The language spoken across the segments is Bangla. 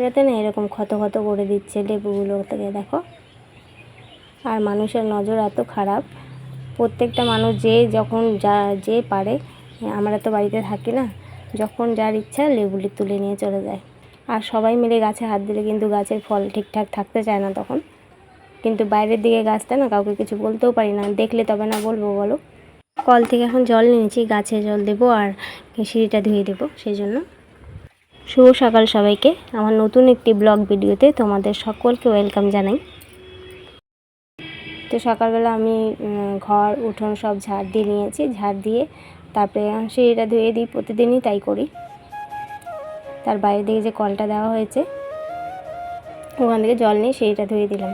পিঁপড়াতে না এরকম ক্ষত ক্ষত করে দিচ্ছে লেবুগুলো থেকে, দেখো। আর মানুষের নজর এত খারাপ। প্রত্যেকটা মানুষ যে যখন যা, যে পারে, আমরা তো বাড়িতে থাকি না, যখন যার ইচ্ছা লেবুলি তুলে নিয়ে চলে যায়। আর সবাই মিলে গাছে হাত দিলে কিন্তু গাছের ফল ঠিকঠাক থাকতে চায় না তখন। কিন্তু বাইরের দিকে গাছটা না কাউকে কিছু বলতেও পারি না। দেখলে তবে না বলব, বলো? কল থেকে এখন জল নিয়েছি, গাছে জল দেবো আর সিঁড়িটা ধুয়ে দেবো, সেই জন্য। শুভ সকাল সবাইকে। আমার নতুন একটি ব্লগ ভিডিওতে তোমাদের সকলকে ওয়েলকাম জানাই। তো সকালবেলা আমি ঘর, উঠোন সব ঝাড় দিয়ে নিয়েছি। ঝাড় দিয়ে তারপরে সিঁড়িটা ধুয়ে দিই, প্রতিদিনই তাই করি। তার বাইরে দিকে যে কলটা দেওয়া হয়েছে, ওখান থেকে জল নিয়ে সিঁড়িটা ধুয়ে দিলাম।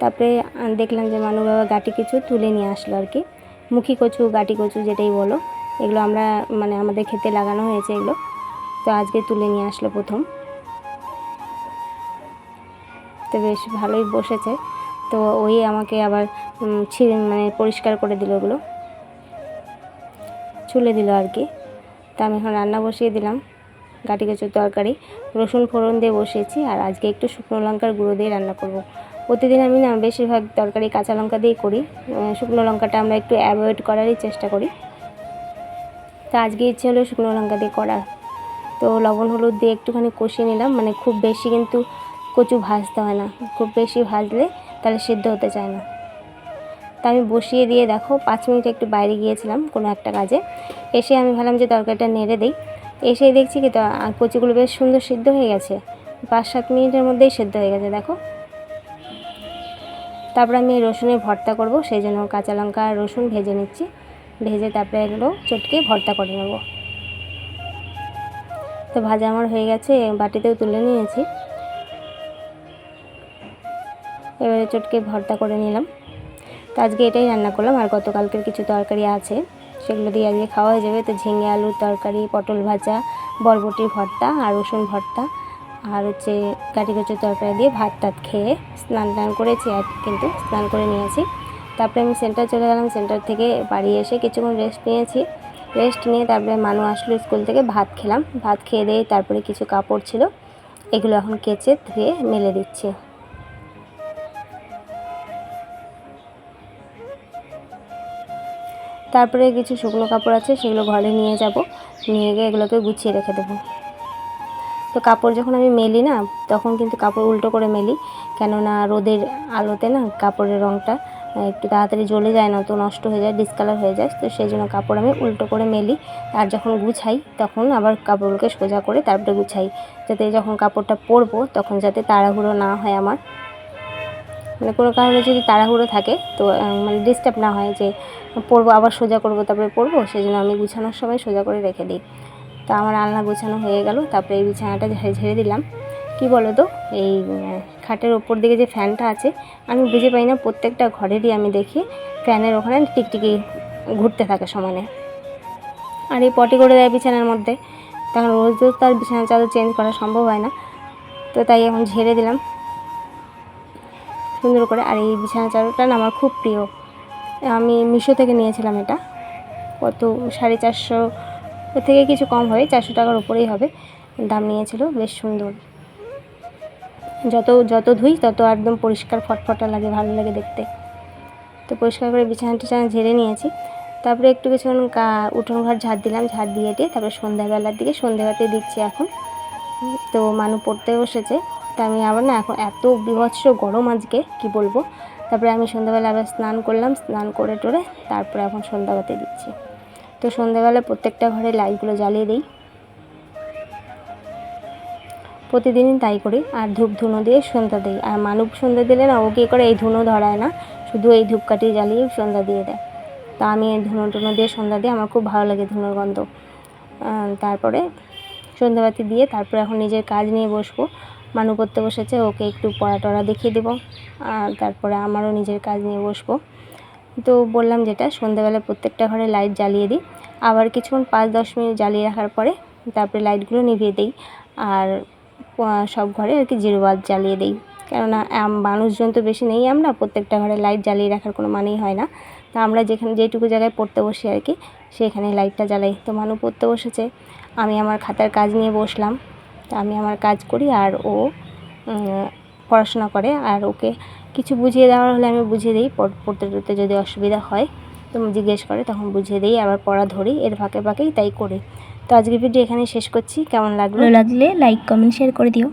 তারপরে দেখলাম যে মানু বাবা গাটি কিছু তুলে নিয়ে আসলো আর কি। মুখী কচু, গাটি কচু যেটাই বলো। এগুলো আমরা মানে আমাদের খেতে লাগানো হয়েছে এগুলো। তো আজকে তুলে নিয়ে আসলো প্রথম। তো বেশ ভালোই বসেছে। তো ওই আমাকে আবার উম, ছি- মানে পরিষ্কার করে দিল ওগুলো। ছুলে দিল আর কি। তা আমি এখন রান্না বসিয়ে দিলাম। গাটি কচুর তরকারি রসুন ফোড়ন দিয়ে বসিয়েছি। আর আজকে একটু শুকনো লঙ্কার গুঁড়ো দিয়ে রান্না করব। প্রতিদিন আমি না বেশিরভাগ তরকারি কাঁচা লঙ্কা দিয়েই করি। শুকনো লঙ্কাটা আমরা একটু অ্যাভয়েড করারই চেষ্টা করি। তা আজকে ইচ্ছে হলো শুকনো লঙ্কা দিয়ে করার তো লবণ হলুদ দিয়ে একটুখানি কষিয়ে নিলাম মানে খুব বেশি কিন্তু কচু ভাজতে হয় না। খুব বেশি ভাজলে তাহলে সিদ্ধ হতে চায় না। তা আমি বসিয়ে দিয়ে দেখো, পাঁচ মিনিট একটু বাইরে গিয়েছিলাম কোনো একটা কাজে। এসে আমি ভাবলাম যে তরকারিটা নেড়ে দিই। এসেই দেখছি কি তো কচুগুলো বেশ সুন্দর সিদ্ধ হয়ে গেছে। পাঁচ সাত মিনিটের মধ্যেই সিদ্ধ হয়ে গেছে, দেখো। তারপর আমি রসুনের ভর্তা করব, সেই জন্য কাঁচা লঙ্কা আর রসুন ভেজে নিচ্ছি। ভেজে তারপরে এগুলো চটকে ভর্তা করে নেব। তো ভাজা আমার হয়ে গেছে, বাটিতেও তুলে নিয়েছি। এবারে চটকে ভর্তা করে নিলাম। তো আজকে এটাই রান্না করলাম, আর গতকালকের কিছু তরকারি আছে, সেগুলো দিয়ে আজকে খাওয়া হয়ে যাবে। তো ঝিঙে আলুর তরকারি, পটল ভাজা বরবটির ভর্তা, আর রসুন ভর্তা, আর হচ্ছে কাটি কচুর তরকারি দিয়ে ভাত টাত খেয়ে স্নান টান করেছি, আর কিন্তু স্নান করে নিয়েছি। তারপরে আমি সেন্টার চলে গেলাম সেন্টার থেকে বাড়ি এসে কিছুক্ষণ রেস্ট নিয়েছি। রেস্ট নিয়ে তারপরে মানু আসলো স্কুল থেকে, ভাত খেলাম। ভাত খেয়ে দিয়ে তারপরে কিছু কাপড় ছিল, এগুলো এখন কেচে ধুয়ে মেলে দিচ্ছি। তারপরে কিছু শুকনো কাপড় আছে, সেগুলো ঘরে নিয়ে যাব। নিয়ে গিয়ে এগুলোকে গুছিয়ে রেখে দেবো। তো কাপড় যখন আমি মেলি না, তখন কিন্তু কাপড় উল্টো করে মেলি। কেননা রোদের আলোতে না কাপড়ের রঙটা একটু তাড়াতাড়ি জ্বলে যায় না, তো নষ্ট হয়ে যায় ডিসকালার হয়ে যায়, তো সেই জন্য কাপড় আমি উল্টো করে মেলি। আর যখন গুছাই, তখন আবার কাপড়গুলোকে সোজা করে তারপরে গুছাই, যাতে যখন কাপড়টা পরবো, তখন যাতে তাড়াহুড়ো না হয় আমার। মানে কোনো কারণে যদি তাড়াহুড়ো থাকে, তো মানে ডিস্টার্ব না হয় যে পরবো, আবার সোজা করব, তারপরে পরবো, সেই জন্য আমি গুছানোর সময় সোজা করে রেখে দিই। তা আমার আলনা গোছানো হয়ে গেল, তারপরে এই বিছানাটা ঝেড়ে ঝেড়ে দিলাম। কি বলো তো এই খাটের ওপর দিকে যে ফ্যানটা আছে, আমি বুঝে পাই না প্রত্যেকটা ঘরেরই আমি দেখি ফ্যানের ওখানে টিকটিকি ঘুরতে থাকে সমানে। আর এই পটি করে দেয় বিছানার মধ্যে। তখন রোজ রোজ তার বিছানার চাদর চেঞ্জ করা সম্ভব হয় না। তো তাই এখন ঝেড়ে দিলাম। সুন্দর করে। আর এই বিছানা চাদরটা না আমার খুব প্রিয়। আমি মিশো থেকে নিয়েছিলাম এটা। কত? সাড়ে চারশো থেকে কিছু কম হবে চারশো টাকার উপরেই হবে। দাম নিয়েছিল। বেশ সুন্দর। যত যত ধুই তত একদম পরিষ্কার ফটফটা লাগে, ভালো লাগে দেখতে। তো পরিষ্কার করে বিছানা টিছানা ঝেড়ে নিয়েছি। তারপরে একটু কিছুক্ষণ উঠোন ঘর ঝাড় দিলাম, ঝাড় দিয়ে দিয়ে তারপরে সন্ধ্যাবেলার দিকে সন্ধ্যাবাতি দিচ্ছি এখন। তো মানু পড়তে বসেছে, তা আমি আবার না এখন এত বিভৎস গরম আজকে, কি বলব? তারপরে আমি সন্ধ্যাবেলা আবার স্নান করলাম, স্নান করে টোরে তারপরে এখন সন্ধ্যাবাতি দিচ্ছি। তো সন্ধ্যাবেলা প্রত্যেকটা ঘরে লাইটগুলো জ্বালিয়ে দিই। প্রতিদিনই তাই করি। আর ধূপ ধুনো দিয়ে সন্ধ্যা দিই। আর মানব সন্ধ্যা দিলে না, ও কী করে এই ধুনো ধরায় না? শুধু এই ধূপকাঠি জ্বালিয়ে সন্ধ্যা দিয়ে দেয়। তা আমি এই ধুনো টুনো দিয়ে সন্ধ্যা দিই, আমার খুব ভালো লাগে ধুনোর গন্ধ। তারপরে সন্ধ্যাবাতি দিয়ে তারপরে এখন নিজের কাজ নিয়ে বসবো। মানু পড়তে বসেছে, ওকে একটু পড়া টড়া দেখিয়ে দেবো। আর তারপরে আমারও নিজের কাজ নিয়ে বসবো। তো বললাম যেটা সন্ধ্যাবেলা প্রত্যেকটা ঘরে লাইট জ্বালিয়ে দিই। আবার কিছুক্ষণ পাঁচ দশ মিনিট জ্বালিয়ে রাখার পরে তারপরে লাইটগুলো নিভিয়ে দিই। আর সব ঘরে আর কি জিরো বাল্ব জ্বালিয়ে দিই। কেননা মানুষজন তো বেশি নেই আমরা, প্রত্যেকটা ঘরে লাইট জ্বালিয়ে রাখার কোনো মানেই হয় না। তা আমরা যেখানে, যেটুকু জায়গায় পড়তে বসি আর কি সেখানে লাইটটা জ্বালাই। তো মানু পড়তে বসেছে, আমি আমার খাতার কাজ নিয়ে বসলাম। তা আমি আমার কাজ করি আর ও পড়াশোনা করে। আর ওকে কিছু বুঝিয়ে দেওয়ার হলে আমি বুঝিয়ে দিই, পড়- পড়তে, টড়তে যদি অসুবিধা হয়, তো জিজ্ঞেস করে, তখন বুঝিয়ে দিই, আবার পড়া ধরি, এর ফাঁকে ফাঁকেই তাই করি। তো আজকের ভিডিও এখানে শেষ করছি। কেমন লাগল? লাগলে লাইক কমেন্ট শেয়ার করে দিও।